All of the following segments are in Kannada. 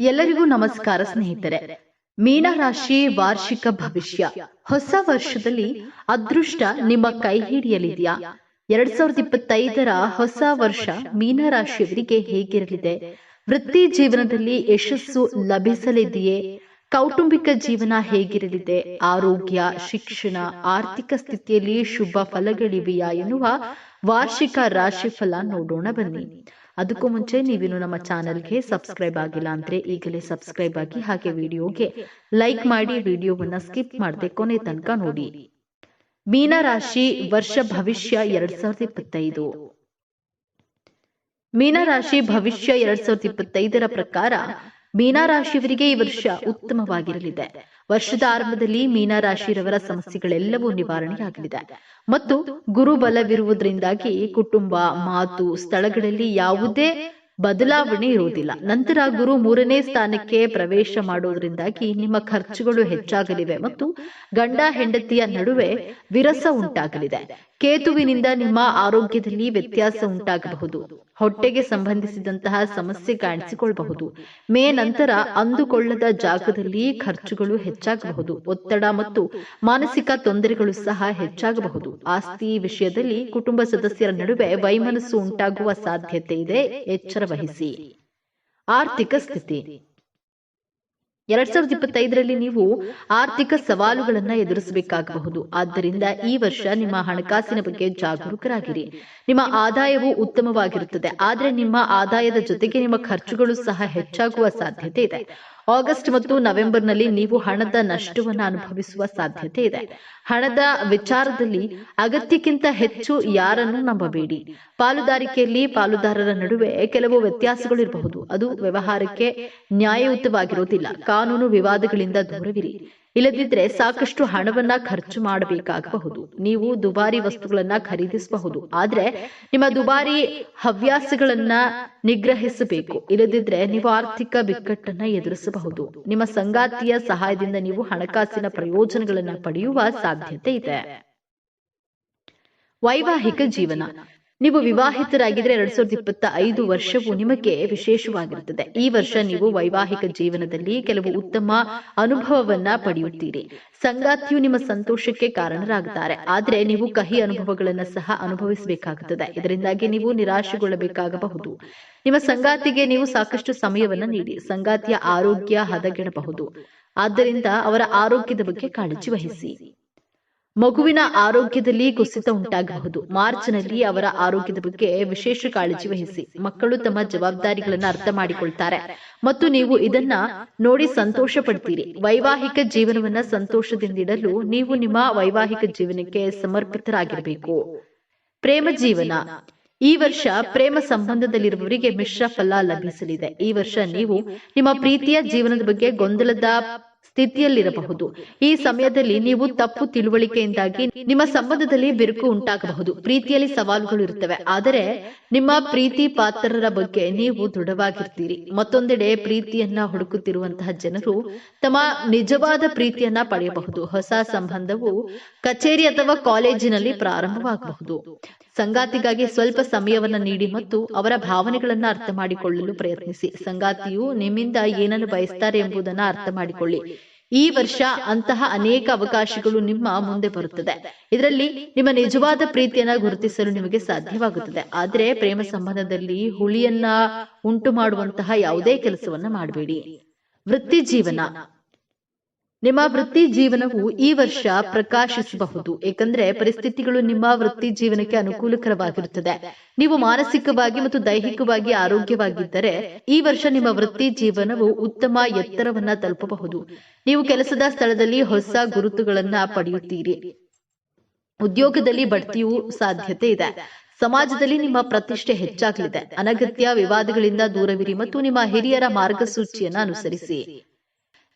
ಎಲ್ಲರಿಗೂ ನಮಸ್ಕಾರ ಸ್ನೇಹಿತರೆ. ಮೀನರಾಶಿ ವಾರ್ಷಿಕ ಭವಿಷ್ಯ. ಹೊಸ ವರ್ಷದಲ್ಲಿ ಅದೃಷ್ಟ ನಿಮ್ಮ ಕೈ ಹಿಡಿಯಲಿದೆಯಾ? ಎರಡ್ ಸಾವಿರದ ಇಪ್ಪತ್ತೈದರ ಹೊಸ ವರ್ಷ ಮೀನರಾಶಿಯವರಿಗೆ ಹೇಗಿರಲಿದೆ? ವೃತ್ತಿ ಜೀವನದಲ್ಲಿ ಯಶಸ್ಸು ಲಭಿಸಲಿದೆಯೇ? ಕೌಟುಂಬಿಕ ಜೀವನ ಹೇಗಿರಲಿದೆ? ಆರೋಗ್ಯ, ಶಿಕ್ಷಣ, ಆರ್ಥಿಕ ಸ್ಥಿತಿಯಲ್ಲಿ ಶುಭ ಫಲಗಳಿವೆಯಾ ಎನ್ನುವ ವಾರ್ಷಿಕ ರಾಶಿಫಲ ನೋಡೋಣ ಬನ್ನಿ. ಅದಕ್ಕೂ ಮುಂಚೆ ನೀವಿನ್ನು ನಮ್ಮ ಚಾನೆಲ್ಗೆ ಸಬ್ಸ್ಕ್ರೈಬ್ ಆಗಿಲ್ಲ ಅಂದ್ರೆ ಈಗಲೇ ಸಬ್ಸ್ಕ್ರೈಬ್ ಆಗಿ ಹಾಗೆ ವಿಡಿಯೋಗೆ ಲೈಕ್ ಮಾಡಿ ವಿಡಿಯೋವನ್ನ ಸ್ಕಿಪ್ ಮಾಡದೆ ಕೊನೆ ತನಕ ನೋಡಿ. ಮೀನರಾಶಿ ವರ್ಷ ಭವಿಷ್ಯ ಎರಡ್ ಸಾವಿರದ ಇಪ್ಪತ್ತೈದು. ಮೀನರಾಶಿ ಭವಿಷ್ಯ ಎರಡ್ ಸಾವಿರದ ಇಪ್ಪತ್ತೈದರ ಪ್ರಕಾರ ಮೀನರಾಶಿಯವರಿಗೆ ಈ ವರ್ಷ ಉತ್ತಮವಾಗಿರಲಿದೆ. ವರ್ಷದ ಆರಂಭದಲ್ಲಿ ಮೀನರಾಶಿರವರ ಸಮಸ್ಯೆಗಳೆಲ್ಲವೂ ನಿವಾರಣೆಯಾಗಲಿದೆ. ಮತ್ತು ಗುರು ಬಲವಿರುವುದರಿಂದಾಗಿ ಕುಟುಂಬ, ಮಾತು, ಸ್ಥಳಗಳಲ್ಲಿ ಯಾವುದೇ ಬದಲಾವಣೆ ಇರುವುದಿಲ್ಲ. ನಂತರ ಗುರು ಮೂರನೇ ಸ್ಥಾನಕ್ಕೆ ಪ್ರವೇಶ ಮಾಡುವುದರಿಂದಾಗಿ ನಿಮ್ಮ ಖರ್ಚುಗಳು ಹೆಚ್ಚಾಗಲಿವೆ ಮತ್ತು ಗಂಡ ಹೆಂಡತಿಯ ನಡುವೆ ವಿರಸ ಉಂಟಾಗಲಿದೆ. ಕೇತುವಿನಿಂದ ನಿಮ್ಮ ಆರೋಗ್ಯದಲ್ಲಿ ವ್ಯತ್ಯಾಸ ಉಂಟಾಗಬಹುದು. ಹೊಟ್ಟೆಗೆ ಸಂಬಂಧಿಸಿದಂತಹ ಸಮಸ್ಯೆ ಕಾಣಿಸಿಕೊಳ್ಳಬಹುದು. ಮೇ ನಂತರ ಅಂದುಕೊಳ್ಳದ ಜಾಗದಲ್ಲಿ ಖರ್ಚುಗಳು ಹೆಚ್ಚಾಗಬಹುದು. ಒತ್ತಡ ಮತ್ತು ಮಾನಸಿಕ ತೊಂದರೆಗಳು ಸಹ ಹೆಚ್ಚಾಗಬಹುದು. ಆಸ್ತಿ ವಿಷಯದಲ್ಲಿ ಕುಟುಂಬ ಸದಸ್ಯರ ನಡುವೆ ವೈಮನಸ್ಸು ಉಂಟಾಗುವ ಸಾಧ್ಯತೆ ಇದೆ. ಎಚ್ಚರ ವಹಿಸಿ. ಆರ್ಥಿಕ ಸ್ಥಿತಿ. ಎರಡ್ ಸಾವಿರದ ಇಪ್ಪತ್ತೈದರಲ್ಲಿ ನೀವು ಆರ್ಥಿಕ ಸವಾಲುಗಳನ್ನ ಎದುರಿಸಬೇಕಾಗಬಹುದು. ಆದ್ದರಿಂದ ಈ ವರ್ಷ ನಿಮ್ಮ ಹಣಕಾಸಿನ ಬಗ್ಗೆ ಜಾಗರೂಕರಾಗಿರಿ. ನಿಮ್ಮ ಆದಾಯವು ಉತ್ತಮವಾಗಿರುತ್ತದೆ. ಆದರೆ ನಿಮ್ಮ ಆದಾಯದ ಜೊತೆಗೆ ನಿಮ್ಮ ಖರ್ಚುಗಳು ಸಹ ಹೆಚ್ಚಾಗುವ ಸಾಧ್ಯತೆ ಇದೆ. ಆಗಸ್ಟ್ ಮತ್ತು ನವೆಂಬರ್ನಲ್ಲಿ ನೀವು ಹಣದ ನಷ್ಟವನ್ನು ಅನುಭವಿಸುವ ಸಾಧ್ಯತೆ ಇದೆ. ಹಣದ ವಿಚಾರದಲ್ಲಿ ಅಗತ್ಯಕ್ಕಿಂತ ಹೆಚ್ಚು ಯಾರನ್ನು ನಂಬಬೇಡಿ. ಪಾಲುದಾರಿಕೆಯಲ್ಲಿ ಪಾಲುದಾರರ ನಡುವೆ ಕೆಲವು ವ್ಯತ್ಯಾಸಗಳು ಇರಬಹುದು. ಅದು ವ್ಯವಹಾರಕ್ಕೆ ನ್ಯಾಯಯುತವಾಗಿರುವುದಿಲ್ಲ. ಕಾನೂನು ವಿವಾದಗಳಿಂದ ದೂರವಿರಿ. ಇಲ್ಲದಿದ್ರೆ ಸಾಕಷ್ಟು ಹಣವನ್ನ ಖರ್ಚು ಮಾಡಬೇಕಾಗಬಹುದು. ನೀವು ದುಬಾರಿ ವಸ್ತುಗಳನ್ನ ಖರೀದಿಸಬಹುದು. ಆದ್ರೆ ನಿಮ್ಮ ದುಬಾರಿ ಹವ್ಯಾಸಗಳನ್ನ ನಿಗ್ರಹಿಸಬೇಕು. ಇಲ್ಲದಿದ್ರೆ ನೀವು ಆರ್ಥಿಕ ಬಿಕ್ಕಟ್ಟನ್ನ ಎದುರಿಸಬಹುದು. ನಿಮ್ಮ ಸಂಗಾತಿಯ ಸಹಾಯದಿಂದ ನೀವು ಹಣಕಾಸಿನ ಪ್ರಯೋಜನಗಳನ್ನ ಪಡೆಯುವ ಸಾಧ್ಯತೆ ಇದೆ. ವೈವಾಹಿಕ ಜೀವನ. ನೀವು ವಿವಾಹಿತರಾಗಿದ್ರೆ ಎರಡ್ ಸಾವಿರದ ಇಪ್ಪತ್ತ ಐದು ವರ್ಷವು ನಿಮಗೆ ವಿಶೇಷವಾಗಿರುತ್ತದೆ. ಈ ವರ್ಷ ನೀವು ವೈವಾಹಿಕ ಜೀವನದಲ್ಲಿ ಕೆಲವು ಉತ್ತಮ ಅನುಭವವನ್ನ ಪಡೆಯುತ್ತೀರಿ. ಸಂಗಾತಿಯು ನಿಮ್ಮ ಸಂತೋಷಕ್ಕೆ ಕಾರಣರಾಗುತ್ತಾರೆ. ಆದ್ರೆ ನೀವು ಕಹಿ ಅನುಭವಗಳನ್ನ ಸಹ ಅನುಭವಿಸಬೇಕಾಗುತ್ತದೆ. ಇದರಿಂದಾಗಿ ನೀವು ನಿರಾಶೆಗೊಳ್ಳಬೇಕಾಗಬಹುದು. ನಿಮ್ಮ ಸಂಗಾತಿಗೆ ನೀವು ಸಾಕಷ್ಟು ಸಮಯವನ್ನ ನೀಡಿ. ಸಂಗಾತಿಯ ಆರೋಗ್ಯ ಹದಗೆಡಬಹುದು. ಆದ್ದರಿಂದ ಅವರ ಆರೋಗ್ಯದ ಬಗ್ಗೆ ಕಾಳಜಿ ವಹಿಸಿ. ಮಗುವಿನ ಆರೋಗ್ಯದಲ್ಲಿ ಕುಸಿತ ಉಂಟಾಗಬಹುದು. ಮಾರ್ಚ್ನಲ್ಲಿ ಅವರ ಆರೋಗ್ಯದ ಬಗ್ಗೆ ವಿಶೇಷ ಕಾಳಜಿ ವಹಿಸಿ ಮಕ್ಕಳು ತಮ್ಮ ಜವಾಬ್ದಾರಿಗಳನ್ನು ಅರ್ಥ ಮಾಡಿಕೊಳ್ತಾರೆ. ಮತ್ತು ನೀವು ಇದನ್ನ ನೋಡಿ ಸಂತೋಷ ಪಡ್ತೀರಿ ವೈವಾಹಿಕ ಜೀವನವನ್ನ ಸಂತೋಷದಿಂದಿಡಲು ನೀವು ನಿಮ್ಮ ವೈವಾಹಿಕ ಜೀವನಕ್ಕೆ ಸಮರ್ಪಿತರಾಗಿರಬೇಕು. ಪ್ರೇಮ ಜೀವನ. ಈ ವರ್ಷ ಪ್ರೇಮ ಸಂಬಂಧದಲ್ಲಿರುವವರಿಗೆ ಮಿಶ್ರ ಫಲ ಲಭಿಸಲಿದೆ. ಈ ವರ್ಷ ನೀವು ನಿಮ್ಮ ಪ್ರೀತಿಯ ಜೀವನದ ಬಗ್ಗೆ ಗೊಂದಲದ ಸ್ಥಿತಿಯಲ್ಲಿರಬಹುದು. ಈ ಸಮಯದಲ್ಲಿ ನೀವು ತಪ್ಪು ತಿಳುವಳಿಕೆಯಿಂದಾಗಿ ನಿಮ್ಮ ಸಂಬಂಧದಲ್ಲಿ ಬಿರುಕು ಉಂಟಾಗಬಹುದು. ಪ್ರೀತಿಯಲ್ಲಿ ಸವಾಲುಗಳು ಇರುತ್ತವೆ. ಆದರೆ ನಿಮ್ಮ ಪ್ರೀತಿ ಪಾತ್ರರ ಬಗ್ಗೆ ನೀವು ದೃಢವಾಗಿರ್ತೀರಿ. ಮತ್ತೊಂದೆಡೆ ಪ್ರೀತಿಯನ್ನ ಹುಡುಕುತ್ತಿರುವಂತಹ ಜನರು ತಮ್ಮ ನಿಜವಾದ ಪ್ರೀತಿಯನ್ನ ಪಡೆಯಬಹುದು. ಹೊಸ ಸಂಬಂಧವು ಕಚೇರಿ ಅಥವಾ ಕಾಲೇಜಿನಲ್ಲಿ ಪ್ರಾರಂಭವಾಗಬಹುದು. ಸಂಗಾತಿಗಾಗಿ ಸ್ವಲ್ಪ ಸಮಯವನ್ನ ನೀಡಿ ಮತ್ತು ಅವರ ಭಾವನೆಗಳನ್ನ ಅರ್ಥ ಮಾಡಿಕೊಳ್ಳಲು ಪ್ರಯತ್ನಿಸಿ. ಸಂಗಾತಿಯು ನಿಮ್ಮಿಂದ ಏನನ್ನು ಬಯಸ್ತಾರೆ ಎಂಬುದನ್ನ ಅರ್ಥ ಮಾಡಿಕೊಳ್ಳಿ. ಈ ವರ್ಷ ಅಂತಹ ಅನೇಕ ಅವಕಾಶಗಳು ನಿಮ್ಮ ಮುಂದೆ ಬರುತ್ತದೆ. ಇದರಲ್ಲಿ ನಿಮ್ಮ ನಿಜವಾದ ಪ್ರೀತಿಯನ್ನ ಗುರುತಿಸಲು ನಿಮಗೆ ಸಾಧ್ಯವಾಗುತ್ತದೆ. ಆದರೆ ಪ್ರೇಮ ಸಂಬಂಧದಲ್ಲಿ ಹುಳಿಯನ್ನ ಉಂಟು ಮಾಡುವಂತಹ ಯಾವುದೇ ಕೆಲಸವನ್ನ ಮಾಡಬೇಡಿ. ವೃತ್ತಿ ಜೀವನ. ನಿಮ್ಮ ವೃತ್ತಿ ಜೀವನವು ಈ ವರ್ಷ ಪ್ರಕಾಶಿಸಬಹುದು. ಏಕೆಂದ್ರೆ ಪರಿಸ್ಥಿತಿಗಳು ನಿಮ್ಮ ವೃತ್ತಿ ಜೀವನಕ್ಕೆ ಅನುಕೂಲಕರವಾಗಿರುತ್ತದೆ. ನೀವು ಮಾನಸಿಕವಾಗಿ ಮತ್ತು ದೈಹಿಕವಾಗಿ ಆರೋಗ್ಯವಾಗಿದ್ದರೆ ಈ ವರ್ಷ ನಿಮ್ಮ ವೃತ್ತಿ ಜೀವನವು ಉತ್ತಮ ಎತ್ತರವನ್ನ ತಲುಪಬಹುದು. ನೀವು ಕೆಲಸದ ಸ್ಥಳದಲ್ಲಿ ಹೊಸ ಗುರುತುಗಳನ್ನ ಪಡೆಯುತ್ತೀರಿ. ಉದ್ಯೋಗದಲ್ಲಿ ಬಡ್ತಿಯೂ ಸಾಧ್ಯತೆ ಇದೆ. ಸಮಾಜದಲ್ಲಿ ನಿಮ್ಮ ಪ್ರತಿಷ್ಠೆ ಹೆಚ್ಚಾಗಲಿದೆ. ಅನಗತ್ಯ ವಿವಾದಗಳಿಂದ ದೂರವಿರಿ ಮತ್ತು ನಿಮ್ಮ ಹಿರಿಯರ ಮಾರ್ಗಸೂಚಿಯನ್ನ ಅನುಸರಿಸಿ.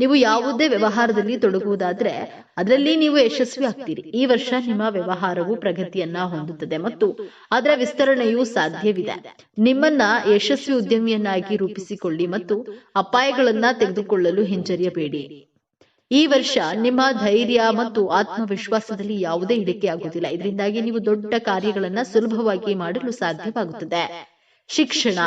ನೀವು ಯಾವುದೇ ವ್ಯವಹಾರದಲ್ಲಿ ತೊಡಗುವುದಾದ್ರೆ ಅದರಲ್ಲಿ ನೀವು ಯಶಸ್ವಿ ಆಗ್ತೀರಿ ಈ ವರ್ಷ ನಿಮ್ಮ ವ್ಯವಹಾರವು ಪ್ರಗತಿಯನ್ನ ಹೊಂದುತ್ತದೆ ಮತ್ತು ಅದರ ವಿಸ್ತರಣೆಯೂ ಸಾಧ್ಯವಿದೆ. ನಿಮ್ಮನ್ನ ಯಶಸ್ವಿ ಉದ್ಯಮಿಯನ್ನಾಗಿ ರೂಪಿಸಿಕೊಳ್ಳಿ ಮತ್ತು ಅಪಾಯಗಳನ್ನ ತೆಗೆದುಕೊಳ್ಳಲು ಹಿಂಜರಿಯಬೇಡಿ. ಈ ವರ್ಷ ನಿಮ್ಮ ಧೈರ್ಯ ಮತ್ತು ಆತ್ಮವಿಶ್ವಾಸದಲ್ಲಿ ಯಾವುದೇ ಇಳಿಕೆ ಆಗುವುದಿಲ್ಲ. ಇದರಿಂದಾಗಿ ನೀವು ದೊಡ್ಡ ಕಾರ್ಯಗಳನ್ನ ಸುಲಭವಾಗಿ ಮಾಡಲು ಸಾಧ್ಯವಾಗುತ್ತದೆ. ಶಿಕ್ಷಣ.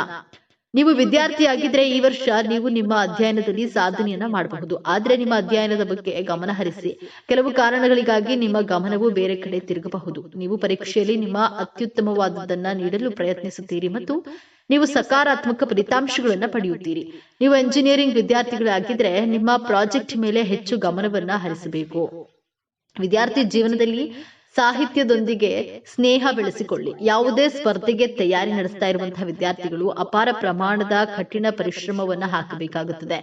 ನೀವು ವಿದ್ಯಾರ್ಥಿಯಾಗಿದ್ರೆ ಈ ವರ್ಷ ನೀವು ನಿಮ್ಮ ಅಧ್ಯಯನದಲ್ಲಿ ಸಾಧನೆಯನ್ನ ಮಾಡಬಹುದು. ಆದ್ರೆ ನಿಮ್ಮ ಅಧ್ಯಯನದ ಬಗ್ಗೆ ಗಮನ ಹರಿಸಿ ಕೆಲವು ಕಾರಣಗಳಿಗಾಗಿ ನಿಮ್ಮ ಗಮನವು ಬೇರೆ ಕಡೆ ತಿರುಗಬಹುದು. ನೀವು ಪರೀಕ್ಷೆಯಲ್ಲಿ ನಿಮ್ಮ ಅತ್ಯುತ್ತಮವಾದದ್ದನ್ನ ನೀಡಲು ಪ್ರಯತ್ನಿಸುತ್ತೀರಿ ಮತ್ತು ನೀವು ಸಕಾರಾತ್ಮಕ ಫಲಿತಾಂಶಗಳನ್ನ ಪಡೆಯುತ್ತೀರಿ. ನೀವು ಎಂಜಿನಿಯರಿಂಗ್ ವಿದ್ಯಾರ್ಥಿಗಳಾಗಿದ್ರೆ ನಿಮ್ಮ ಪ್ರಾಜೆಕ್ಟ್ ಮೇಲೆ ಹೆಚ್ಚು ಗಮನವನ್ನ ಹರಿಸಬೇಕು. ವಿದ್ಯಾರ್ಥಿ ಜೀವನದಲ್ಲಿ ಸಾಹಿತ್ಯದೊಂದಿಗೆ ಸ್ನೇಹ ಬೆಳೆಸಿಕೊಳ್ಳಿ. ಯಾವುದೇ ಸ್ಪರ್ಧೆಗೆ ತಯಾರಿ ನಡೆಸ್ತಾ ಇರುವಂತಹ ವಿದ್ಯಾರ್ಥಿಗಳು ಅಪಾರ ಪ್ರಮಾಣದ ಕಠಿಣ ಪರಿಶ್ರಮವನ್ನ ಹಾಕಬೇಕಾಗುತ್ತದೆ.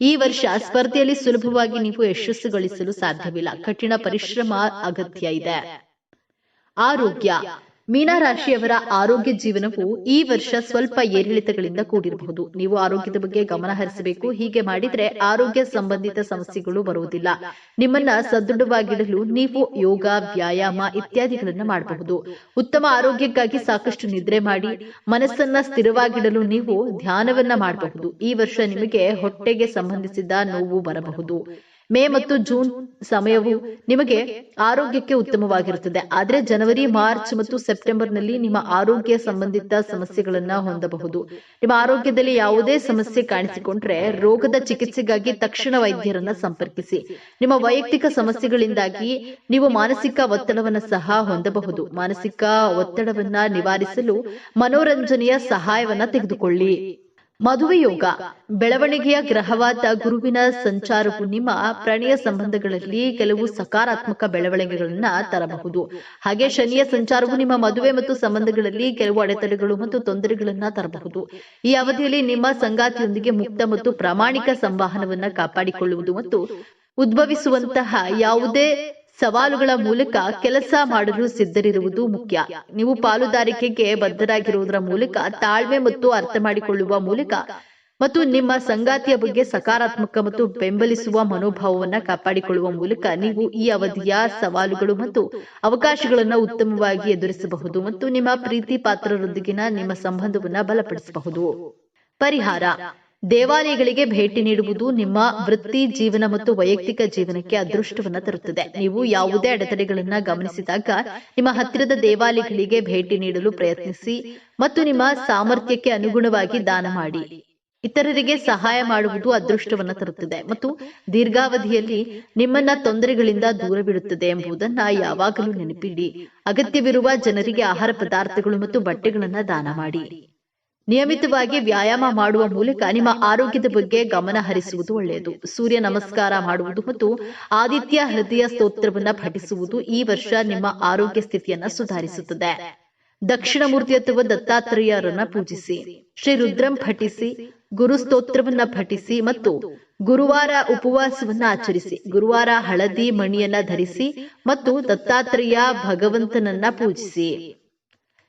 ಈ ವರ್ಷ ಸ್ಪರ್ಧೆಯಲ್ಲಿ ಸುಲಭವಾಗಿ ನೀವು ಯಶಸ್ಸು ಗಳಿಸಲು ಸಾಧ್ಯವಿಲ್ಲ. ಕಠಿಣ ಪರಿಶ್ರಮ ಅಗತ್ಯ ಇದೆ. ಆರೋಗ್ಯ. ಮೀನರಾಶಿಯವರ ಆರೋಗ್ಯ ಜೀವನವು ಈ ವರ್ಷ ಸ್ವಲ್ಪ ಏರಿಳಿತಗಳಿಂದ ಕೂಡಿರಬಹುದು. ನೀವು ಆರೋಗ್ಯದ ಬಗ್ಗೆ ಗಮನ ಹರಿಸಬೇಕು. ಹೀಗೆ ಮಾಡಿದ್ರೆ ಆರೋಗ್ಯ ಸಂಬಂಧಿತ ಸಮಸ್ಯೆಗಳು ಬರುವುದಿಲ್ಲ. ನಿಮ್ಮನ್ನ ಸದೃಢವಾಗಿಡಲು ನೀವು ಯೋಗ, ವ್ಯಾಯಾಮ ಇತ್ಯಾದಿಗಳನ್ನ ಮಾಡಬಹುದು. ಉತ್ತಮ ಆರೋಗ್ಯಕ್ಕಾಗಿ ಸಾಕಷ್ಟು ನಿದ್ರೆ ಮಾಡಿ ಮನಸ್ಸನ್ನ ಸ್ಥಿರವಾಗಿಡಲು ನೀವು ಧ್ಯಾನವನ್ನ ಮಾಡಬಹುದು. ಈ ವರ್ಷ ನಿಮಗೆ ಹೊಟ್ಟೆಗೆ ಸಂಬಂಧಿಸಿದ ನೋವು ಬರಬಹುದು. ಮೇ ಮತ್ತು ಜೂನ್ ಸಮಯವು ನಿಮಗೆ ಆರೋಗ್ಯಕ್ಕೆ ಉತ್ತಮವಾಗಿರುತ್ತದೆ. ಆದ್ರೆ ಜನವರಿ, ಮಾರ್ಚ್ ಮತ್ತು ಸೆಪ್ಟೆಂಬರ್ನಲ್ಲಿ ನಿಮ್ಮ ಆರೋಗ್ಯ ಸಂಬಂಧಿತ ಸಮಸ್ಯೆಗಳನ್ನ ಹೊಂದಬಹುದು. ನಿಮ್ಮ ಆರೋಗ್ಯದಲ್ಲಿ ಯಾವುದೇ ಸಮಸ್ಯೆ ಕಾಣಿಸಿಕೊಂಡ್ರೆ ರೋಗದ ಚಿಕಿತ್ಸೆಗಾಗಿ ತಕ್ಷಣ ವೈದ್ಯರನ್ನ ಸಂಪರ್ಕಿಸಿ. ನಿಮ್ಮ ವೈಯಕ್ತಿಕ ಸಮಸ್ಯೆಗಳಿಂದಾಗಿ ನೀವು ಮಾನಸಿಕ ಒತ್ತಡವನ್ನ ಸಹ ಹೊಂದಬಹುದು. ಮಾನಸಿಕ ಒತ್ತಡವನ್ನ ನಿವಾರಿಸಲು ಮನೋರಂಜನೆಯ ಸಹಾಯವನ್ನ ತೆಗೆದುಕೊಳ್ಳಿ. ಮದುವೆ ಯೋಗ ಬೆಳವಣಿಗೆಯ ಗ್ರಹವಾದ ಗುರುವಿನ ಸಂಚಾರವು ನಿಮ್ಮ ಪ್ರಣಯ ಸಂಬಂಧಗಳಲ್ಲಿ ಕೆಲವು ಸಕಾರಾತ್ಮಕ ಬೆಳವಣಿಗೆಗಳನ್ನ ತರಬಹುದು. ಹಾಗೆ ಶನಿಯ ಸಂಚಾರವು ನಿಮ್ಮ ಮದುವೆ ಮತ್ತು ಸಂಬಂಧಗಳಲ್ಲಿ ಕೆಲವು ಅಡೆತಡೆಗಳು ಮತ್ತು ತೊಂದರೆಗಳನ್ನ ತರಬಹುದು. ಈ ಅವಧಿಯಲ್ಲಿ ನಿಮ್ಮ ಸಂಗಾತಿಯೊಂದಿಗೆ ಮುಕ್ತ ಮತ್ತು ಪ್ರಾಮಾಣಿಕ ಸಂವಹನವನ್ನ ಕಾಪಾಡಿಕೊಳ್ಳುವುದು ಮತ್ತು ಉದ್ಭವಿಸುವಂತಹ ಯಾವುದೇ ಸವಾಲುಗಳ ಮೂಲಕ ಕೆಲಸ ಮಾಡಲು ಸಿದ್ಧರಿರುವುದು ಮುಖ್ಯ. ನೀವು ಪಾಲುದಾರಿಕೆಗೆ ಬದ್ಧರಾಗಿರುವುದರ ಮೂಲಕ ತಾಳ್ಮೆ ಮತ್ತು ಅರ್ಥ ಮಾಡಿಕೊಳ್ಳುವ ಮೂಲಕ ಮತ್ತು ನಿಮ್ಮ ಸಂಗಾತಿಯ ಬಗ್ಗೆ ಸಕಾರಾತ್ಮಕ ಮತ್ತು ಬೆಂಬಲಿಸುವ ಮನೋಭಾವವನ್ನು ಕಾಪಾಡಿಕೊಳ್ಳುವ ಮೂಲಕ ನೀವು ಈ ಅವಧಿಯ ಸವಾಲುಗಳು ಮತ್ತು ಅವಕಾಶಗಳನ್ನು ಉತ್ತಮವಾಗಿ ಎದುರಿಸಬಹುದು ಮತ್ತು ನಿಮ್ಮ ಪ್ರೀತಿ ಪಾತ್ರರೊಂದಿಗಿನ ನಿಮ್ಮ ಸಂಬಂಧವನ್ನು ಬಲಪಡಿಸಬಹುದು. ಪರಿಹಾರ. ದೇವಾಲಯಗಳಿಗೆ ಭೇಟಿ ನೀಡುವುದು ನಿಮ್ಮ ವೃತ್ತಿ ಜೀವನ ಮತ್ತು ವೈಯಕ್ತಿಕ ಜೀವನಕ್ಕೆ ಅದೃಷ್ಟವನ್ನು ತರುತ್ತದೆ. ನೀವು ಯಾವುದೇ ಅಡೆತಡೆಗಳನ್ನ ಗಮನಿಸಿದಾಗ ನಿಮ್ಮ ಹತ್ತಿರದ ದೇವಾಲಯಗಳಿಗೆ ಭೇಟಿ ನೀಡಲು ಪ್ರಯತ್ನಿಸಿ ಮತ್ತು ನಿಮ್ಮ ಸಾಮರ್ಥ್ಯಕ್ಕೆ ಅನುಗುಣವಾಗಿ ದಾನ ಮಾಡಿ. ಇತರರಿಗೆ ಸಹಾಯ ಮಾಡುವುದು ಅದೃಷ್ಟವನ್ನು ತರುತ್ತದೆ ಮತ್ತು ದೀರ್ಘಾವಧಿಯಲ್ಲಿ ನಿಮ್ಮನ್ನ ತೊಂದರೆಗಳಿಂದ ದೂರವಿಡುತ್ತದೆ ಎಂಬುದನ್ನ ಯಾವಾಗಲೂ ನೆನಪಿಡಿ. ಅಗತ್ಯವಿರುವ ಜನರಿಗೆ ಆಹಾರ ಪದಾರ್ಥಗಳು ಮತ್ತು ಬಟ್ಟೆಗಳನ್ನ ದಾನ ಮಾಡಿ. ನಿಯಮಿತವಾಗಿ ವ್ಯಾಯಾಮ ಮಾಡುವ ಮೂಲಕ ನಿಮ್ಮ ಆರೋಗ್ಯದ ಬಗ್ಗೆ ಗಮನ ಹರಿಸುವುದು ಒಳ್ಳೆಯದು. ಸೂರ್ಯ ನಮಸ್ಕಾರ ಮಾಡುವುದು ಮತ್ತು ಆದಿತ್ಯ ಹೃದಯ ಸ್ತೋತ್ರವನ್ನು ಪಠಿಸುವುದು ಈ ವರ್ಷ ನಿಮ್ಮ ಆರೋಗ್ಯ ಸ್ಥಿತಿಯನ್ನು ಸುಧಾರಿಸುತ್ತದೆ. ದಕ್ಷಿಣ ಮೂರ್ತಿ ಅಥವಾ ದತ್ತಾತ್ರೇಯರನ್ನ ಪೂಜಿಸಿ. ಶ್ರೀ ರುದ್ರಂ ಪಠಿಸಿ, ಗುರು ಸ್ತೋತ್ರವನ್ನ ಪಠಿಸಿ ಮತ್ತು ಗುರುವಾರ ಉಪವಾಸವನ್ನ ಆಚರಿಸಿ. ಗುರುವಾರ ಹಳದಿ ಮಣಿಯನ್ನ ಧರಿಸಿ ಮತ್ತು ದತ್ತಾತ್ರೇಯ ಭಗವಂತನನ್ನ ಪೂಜಿಸಿ.